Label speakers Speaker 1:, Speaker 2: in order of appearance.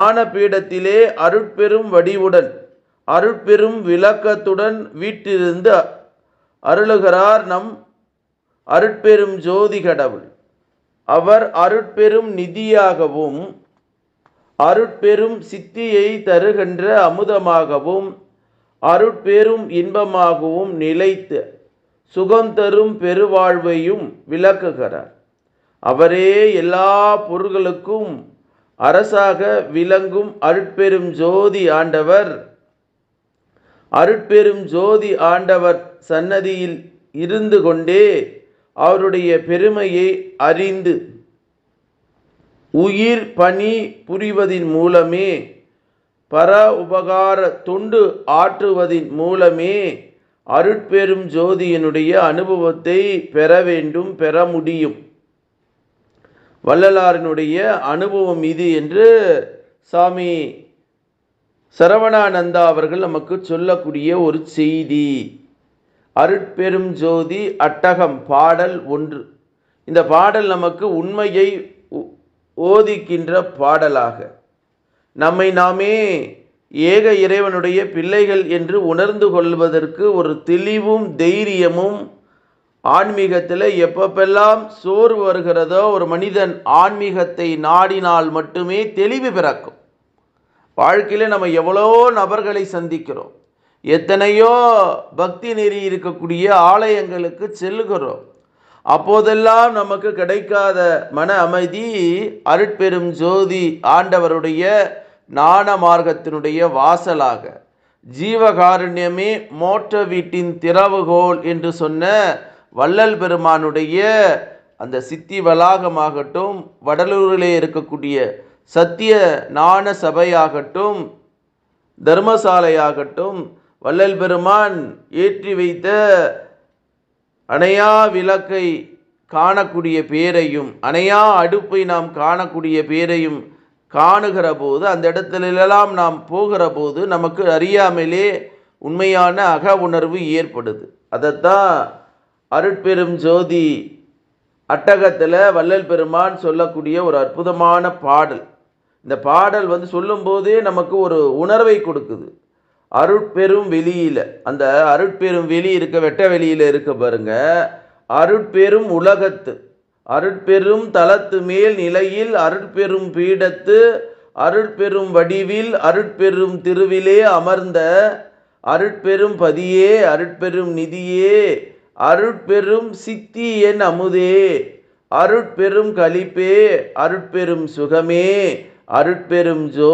Speaker 1: ஞானபீடத்திலே அருட்பெரும் வடிவுடன் அருட்பெரும் விளக்கத்துடன் வீட்டிருந்து அருளுகிறார் நம் அருட்பெரும் ஜோதி கடவுள். அவர் அருட்பெரும் நிதியாகவும் அருட்பெரும் சித்தியை தருகின்ற அமுதமாகவும் அருட்பெரும் இன்பமாகவும் நிலைத்து சுகம் தரும் பெருவாழ்வையும் விளக்குகிறார். அவரே எல்லா பொருள்களுக்கும் அரசாக விளங்கும் அருட்பெரும் ஜோதி ஆண்டவர். அருட்பெரும் ஜோதி ஆண்டவர் சன்னதியில் இருந்து கொண்டே அவருடைய பெருமையை அறிந்து உயிர் பணி புரிவதின் மூலமே பர உபகார தொண்டு ஆற்றுவதின் மூலமே அருட்பெரும் ஜோதியினுடைய அனுபவத்தை பெற வேண்டும் பெற முடியும். வள்ளலாரினுடைய அனுபவம் இது என்று சாமி சரவணானந்தா அவர்கள் நமக்கு சொல்லக்கூடிய ஒரு செய்தி. அருட்பெரும் ஜோதி அட்டகம் பாடல் ஒன்று. இந்த பாடல் நமக்கு உண்மையை ஓதிக்கின்ற பாடலாக. நம்மை நாமே ஏக இறைவனுடைய பிள்ளைகள் என்று உணர்ந்து கொள்வதற்கு ஒரு தெளிவும் தைரியமும் ஆன்மீகத்தில் எப்பப்பெல்லாம் சோர்வு வருகிறதோ ஒரு மனிதன் ஆன்மீகத்தை நாடினால் மட்டுமே தெளிவு பிறக்கும். வாழ்க்கையில் நம்ம எவ்வளோ நபர்களை சந்திக்கிறோம். எத்தனையோ பக்தி நெறி இருக்கக்கூடிய ஆலயங்களுக்கு செல்லுகிறோம். அப்போதெல்லாம் நமக்கு கிடைக்காத மன அமைதி அருட்பெரும் ஜோதி ஆண்டவருடைய ஞான மார்க்கத்தினுடைய வாசலாக. ஜீவகாருண்யமே மோட்ட வீட்டின் திறவுகோல் என்று சொன்ன வள்ளல் பெருமானுடைய அந்த சித்தி வளாகமாகட்டும் வடலூரிலே இருக்கக்கூடிய சத்திய ஞான சபையாகட்டும் தர்மசாலையாகட்டும் வள்ளல் பெருமான் ஏற்றி வைத்த அணையா விளக்கை காணக்கூடிய பேரையும் அணையா அடுப்பை நாம் காணக்கூடிய பேரையும் காணுகிற போது அந்த இடத்துலெல்லாம் நாம் போகிற போது நமக்கு அறியாமலே உண்மையான அக உணர்வு ஏற்படுது. அதைத்தான் அருட்பெரும் ஜோதி அட்டகத்தில் வள்ளல் பெருமான் சொல்லக்கூடிய ஒரு அற்புதமான பாடல். இந்த பாடல் வந்து சொல்லும்போதே நமக்கு ஒரு உணர்வை கொடுக்குது. அருட்பெரும் வெளியில் அந்த அருட்பெரும் வெளி இருக்க வெட்ட வெளியில் இருக்க பாருங்க. அருட்பெரும் உலகத்து அருட்பெரும் தளத்து மேல் நிலையில் அருட்பெரும் பீடத்து அருட்பெரும் வடிவில் அருட்பெரும் திருவிலே அமர்ந்த அருட்பெரும் பதியே அருட்பெரும் நிதியே அருட்பெரும் சித்தி என் அமுதே அருட்பெரும் கழிப்பே அருட்பெரும் சுகமே அருட்பெரும் ஜோ